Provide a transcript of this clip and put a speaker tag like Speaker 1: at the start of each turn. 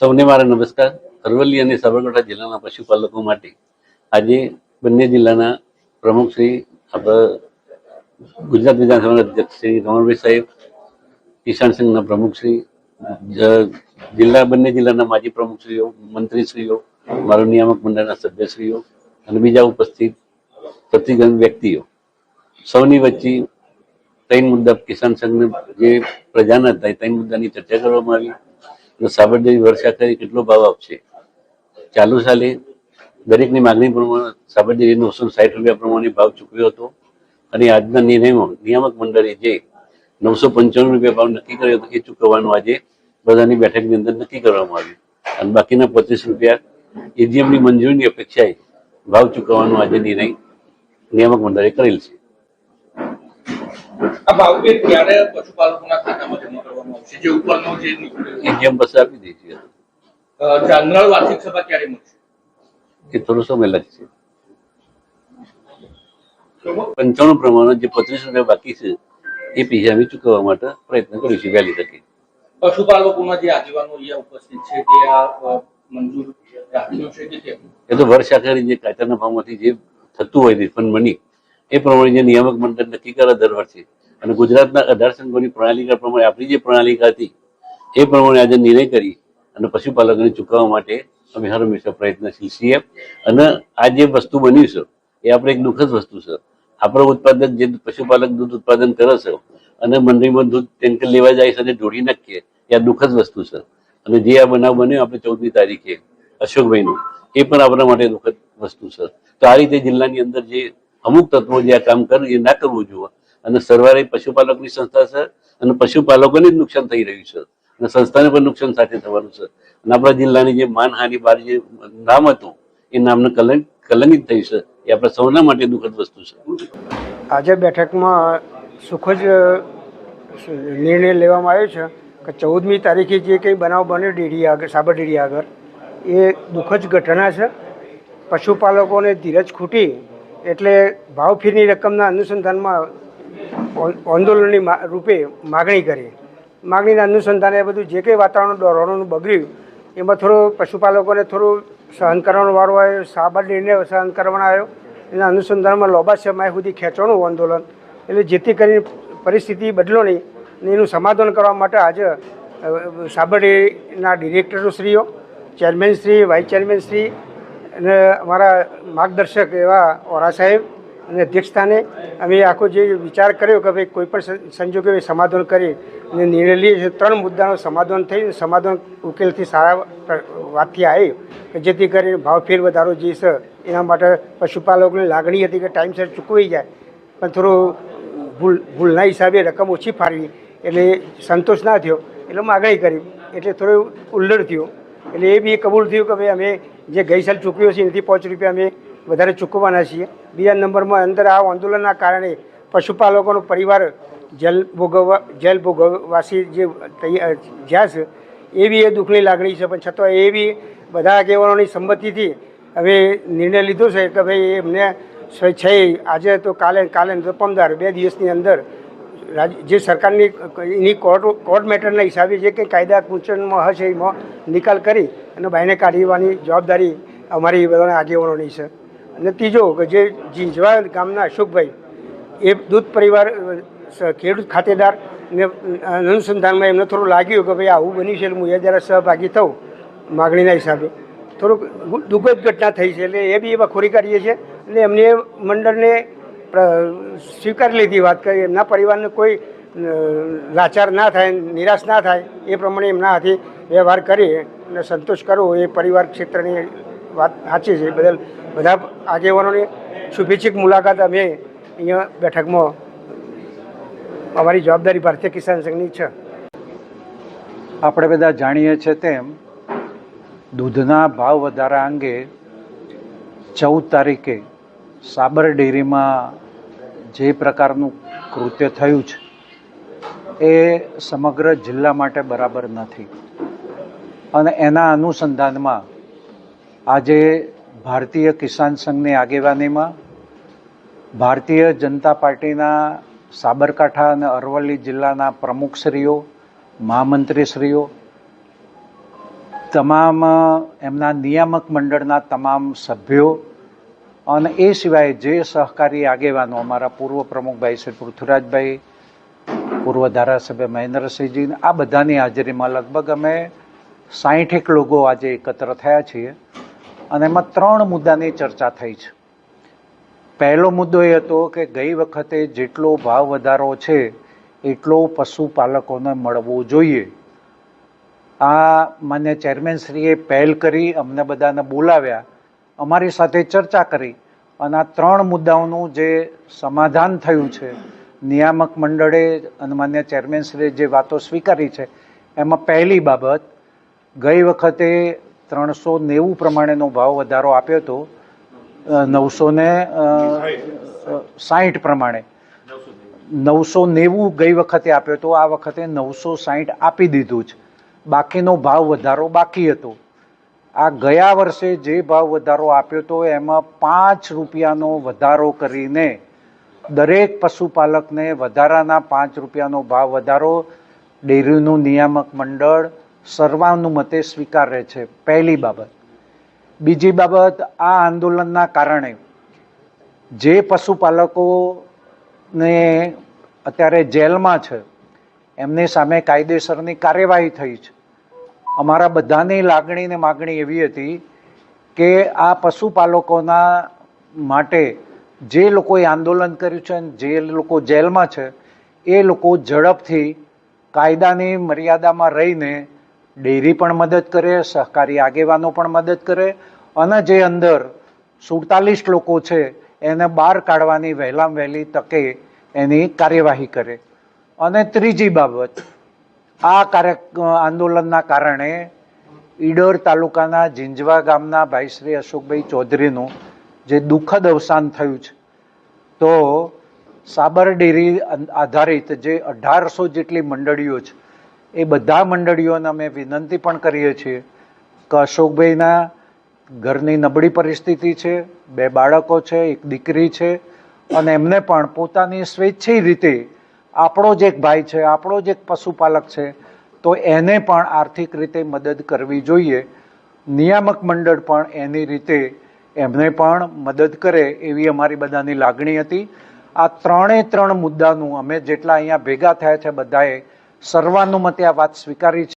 Speaker 1: સૌને મારા નમસ્કાર. અરવલ્લી અને સાબરકાંઠા જિલ્લાના પશુપાલકો માટે આજે બંને જિલ્લાના પ્રમુખ શ્રી આપણા ગુજરાત વિધાનસભાના અધ્યક્ષ શ્રી રમણભાઈ સાહેબ, કિસાન સંઘના પ્રમુખ શ્રી જિલ્લા, બંને જિલ્લાના માજી પ્રમુખશ્રીઓ મંત્રીશ્રીઓ, મારું નિયામક મંડળના સભ્યશ્રીઓ અને બીજા ઉપસ્થિત પ્રતિગણ વ્યક્તિઓ. સૌની વચ્ચે ત્રણ મુદ્દા કિસાન સંઘને જે પ્રજાના હતા એ ત્રણ મુદ્દાની ચર્ચા કરવામાં આવી. અને સાબરડેરી વર્ષા કરી કેટલો ભાવ આપશે? ચાલુ સાલે દરેકની માગણી પ્રમાણે સાબરડેરી નવસો સાઠ રૂપિયા પ્રમાણે ભાવ ચૂકવ્યો હતો અને આજના નિર્ણયમાં નિયામક મંડળે જે નવસો પંચાણું રૂપિયા ભાવ નક્કી કર્યો હતો એ ચૂકવવાનું આજે બધાની બેઠકની અંદર નક્કી કરવામાં આવ્યું. અને બાકીના પચીસ રૂપિયા એજીએમની મંજૂરીની અપેક્ષાએ ભાવ ચૂકવવાનો આજે નિર્ણય નિયામક મંડળે કરેલ છે.
Speaker 2: આ ભાવફેર ક્યારે પશુપાલકોના ખાતામાં જમા કરવામાં આવશે? જે ઉપરનો જે નીકળ્યો.
Speaker 1: એજીએમ આપી દઈશું
Speaker 2: અ, જનરલ વાર્ષિક સભા ક્યારે મળશે?
Speaker 1: એ થોડો સમય લાગશે. પંચાણું પ્રમાણે જે પચીસ રૂપિયા બાકી છે એ પૈસા અમે ચૂકવવા માટે પ્રયત્ન કરીશું વહેલી તકે.
Speaker 2: પશુપાલકોના જે આગેવાનો અહીંયા ઉપસ્થિત છે તે આ મંજૂર રાખ્યું છે કે
Speaker 1: એ તો વર્ષ આખરી જે કાચરના ભાવમાંથી જે થતું હોય રિફંડ મની એ પ્રમાણે જે નિયામક મંડળ નક્કી કરે દર વર્ષે. અને ગુજરાતના અઢાર સંઘોની પ્રણાલિકા પ્રમાણે આપણી જે પ્રણાલિકા હતી, એ પ્રમાણે આજે નિર્ણય કરી અને પશુપાલકોને ચૂકવવા માટે અમે હર પ્રયત્નશીલ છીએ. અને આ જે વસ્તુ બન્યું છે, એ આપણે એક દુઃખદ વસ્તુ છે. આપણો ઉત્પાદક જે પશુપાલક દૂધ ઉત્પાદન કરે છે, અને મંડળીમાં દૂધ ટેન્કર લેવા જાય છે અને ઢોળી નાખીએ, એ આ દુઃખદ વસ્તુ છે. અને જે આ બનાવ બન્યો આપણે ચૌદમી તારીખે, અશોકભાઈનું, એ પણ આપણા માટે દુઃખદ વસ્તુ છે. તો આ રીતે જિલ્લાની અંદર જે અમુક તત્વો જે આ કામ કરે એ ના કરવું જોઈએ. અને સરવારે પશુપાલકની સંસ્થા છે અને પશુપાલકોને જ નુકસાન થઈ રહ્યું છે. અને સંસ્થાને પણ નુકસાન સાથે થવાનું છે. અને આપણા જિલ્લાની જે માનહાનિ બાર જે નામ હતું, એ નામને કલંક, કલંકિત થઈ છે. એ આપણા સૌના માટે દુઃખદ વસ્તુ છે.
Speaker 3: આજે બેઠકમાં સુખદ નિર્ણય લેવામાં આવ્યો છે કે ચૌદમી તારીખે જે કંઈ બનાવ બન્યો ડેરી આગળ, સાબર ડેરી આગળ, એ દુઃખદ ઘટના છે. પશુપાલકોને ધીરજ ખૂટી એટલે ભાવફીરની રકમના અનુસંધાનમાં આંદોલનની રૂપે માગણી કરી. માગણીના અનુસંધાને બધું જે કંઈ વાતાવરણ દોરવાનું બગડ્યું, એમાં થોડો પશુપાલકોને થોડું સહન કરવાનો વારો આવ્યો, સાબર ડેરીને સહન કરવાનો આવ્યો. એના અનુસંધાનમાં લોબા સમય સુધી ખેંચવાનું આંદોલન એટલે જેથી કરીને પરિસ્થિતિ બદલો નહીં એનું સમાધાન કરવા માટે આજે સાબરડીના ડિરેક્ટરશ્રીઓ chairman Shri, vice chairman Shri અને અમારા માર્ગદર્શક એવા ઓરા સાહેબ અને અધ્યક્ષસ્થાને અમે આખો જે વિચાર કર્યો કે ભાઈ કોઈ પણ સંજોગે સમાધાન કરી અને નિર્ણય લઈએ ત્રણ મુદ્દાનું સમાધાન થઈ સમાધાન ઉકેલથી સારા વાતથી આવી કે જેથી કરીને ભાવ ફેર વધારો જે છે એના માટે પશુપાલકોની લાગણી હતી કે ટાઈમસર ચૂકવાઈ જાય. પણ થોડું ભૂલ, ભૂલના હિસાબે રકમ ઓછી ફાળવી એટલે સંતોષ ના થયો. એટલે માગણી કરી. એટલે થોડું ઉલ્લડ થયું. એટલે એ બી કબૂલ થયું કે ભાઈ અમે જે ગઈ સાલ ચૂકવ્યો છે, એનાથી પાંચ રૂપિયા અમે વધારે ચૂકવવાના છીએ. બીજા નંબરમાં અંદર આ આંદોલનના કારણે પશુપાલકોનો પરિવાર જેલ ભોગવવા જેલ ભોગવવાસી જે તૈયાર જ્યાં છે, એ બી એ દુઃખની લાગણી છે. પણ છતાં એ બી બધા આગેવાનોની સંમતિથી હવે નિર્ણય લીધો છે કે ભાઈ એમને સ- છે આજે તો કાલે કાલે તો પમદાર બે દિવસની અંદર જે સરકારની એની કોર્ટ કોર્ટ મેટરના હિસાબે જે કંઈ કાયદા કુંચનમાં હશે એમાં નિકાલ કરી અને બાયને કાઢવાની જવાબદારી અમારી બધાના આગેવાનોની છે. અને ત્રીજો કે જે જીંજવા ગામના અશોકભાઈ, એ દૂધ પરિવાર ખેડૂત ખાતેદાર ને અનુસંધાનમાં એમને થોડું લાગ્યું કે ભાઈ આવું બન્યું છે એટલે હું એ જરા સહભાગી થઉં માગણીના હિસાબે. થોડુંક દુઃખદ ઘટના થઈ છે એટલે એ બી એમાં ખોરી કાઢીએ છીએ. એટલે એમને મંડળને સ્વીકારી લીધી વાત કરી. એમના પરિવારને કોઈ લાચાર ના થાય, નિરાશ ના થાય, એ પ્રમાણે એમના હાથે વ્યવહાર કરી અને સંતોષ કરવો એ પરિવાર ક્ષેત્રની વાત સાચી છે. બદલ બધા આગેવાનોની શુભેચ્છિક મુલાકાત. અમે અહીંયા બેઠકમાં અમારી જવાબદારી ભારતીય કિસાન સંઘની છે.
Speaker 4: આપણે બધા જાણીએ છીએ તેમ, દૂધના ભાવ વધારા અંગે ચૌદ તારીખે સાબર ડેરીમાં જે પ્રકારનું કૃત્ય થયું છે, એ સમગ્ર જિલ્લા માટે બરાબર નથી. અને એના અનુસંધાનમાં આજે ભારતીય કિસાન સંઘની આગેવાનીમાં ભારતીય જનતા પાર્ટીના સાબરકાંઠા અને અરવલ્લી જિલ્લાના પ્રમુખશ્રીઓ મહામંત્રીશ્રીઓ, તમામ એમના નિયામક મંડળના તમામ સભ્યો અને એ સિવાય જે સહકારી આગેવાનો અમારા પૂર્વ પ્રમુખભાઈ શ્રી પૃથ્વીરાજભાઈ, પૂર્વ ધારાસભ્ય મહેન્દ્રસિંહજી, આ બધાની હાજરીમાં લગભગ અમે સાહીઠેક લોકો આજે એકત્ર થયા છીએ. અને એમાં ત્રણ મુદ્દાની ચર્ચા થઈ છે. પહેલો મુદ્દો એ હતો કે ગઈ વખતે જેટલો ભાવ વધારો છે, એટલો પશુપાલકોને મળવો જોઈએ. આ માન્ય ચેરમેનશ્રીએ પહેલ કરી, અમને બધાને બોલાવ્યા. અમારી સાથે ચર્ચા કરી અને આ ત્રણ મુદ્દાઓનું જે સમાધાન થયું છે, નિયામક મંડળે અને માન્ય ચેરમેનશ્રીએ જે વાતો સ્વીકારી છે, એમાં પહેલી બાબત, ગઈ વખતે ત્રણસો નેવું પ્રમાણેનો ભાવ વધારો આપ્યો હતો નવસો ને સાહીઠ પ્રમાણે. નવસો નેવું ગઈ વખતે આપ્યો હતો, આ વખતે નવસો સાહીઠ આપી દીધું છે. બાકીનો ભાવ વધારો બાકી હતો. આ ગયા વર્ષે જે ભાવ વધારો આપ્યો હતો એમાં પાંચ રૂપિયાનો વધારો કરીને દરેક પશુપાલકને વધારાના પાંચ રૂપિયાનો ભાવ વધારો ડેરીનું નિયામક મંડળ સર્વાનુમતે સ્વીકારે છે. પહેલી બાબત. બીજી બાબત, આ આંદોલનના કારણે જે પશુપાલકોને અત્યારે જેલમાં છે, એમની સામે કાયદેસરની કાર્યવાહી થઈ છે. અમારા બધાની લાગણી ને માગણી એવી હતી કે આ પશુપાલકોના માટે જે લોકોએ આંદોલન કર્યું છે અને જે લોકો જેલમાં છે, એ લોકો ઝડપથી કાયદાની મર્યાદામાં રહીને ડેરી પણ મદદ કરે, સહકારી આગેવાનો પણ મદદ કરે અને જે અંદર સુડતાલીસ લોકો છે, એને બહાર કાઢવાની વહેલામાં વહેલી તકે એની કાર્યવાહી કરે. અને ત્રીજી બાબત આ કાર્ય આંદોલનના કારણે ઈડર તાલુકાના જિંજવા ગામના ભાઈ શ્રી અશોકભાઈ ચૌધરીનું જે દુઃખદ અવસાન થયું છે, તો સાબર ડેરી આધારિત જે અઢારસો જેટલી મંડળીઓ છે, એ બધા મંડળીઓને અમે વિનંતી પણ કરીએ છીએ કે અશોકભાઈના ઘરની નબળી પરિસ્થિતિ છે, બે બાળકો છે, એક દીકરી છે, અને એમને પણ પોતાની સ્વેચ્છિક રીતે આપણો જ એક ભાઈ છે, આપણો જ એક પશુપાલક છે, તો એને પણ આર્થિક રીતે મદદ કરવી જોઈએ. નિયામક મંડળ પણ એની રીતે એમને પણ મદદ કરે એવી અમારી બધાની લાગણી હતી. આ ત્રણે ત્રણ મુદ્દાનું અમે જેટલા અહીંયા ભેગા થયા છે બધાએ સર્વાનુમતે આ વાત સ્વીકારી છે.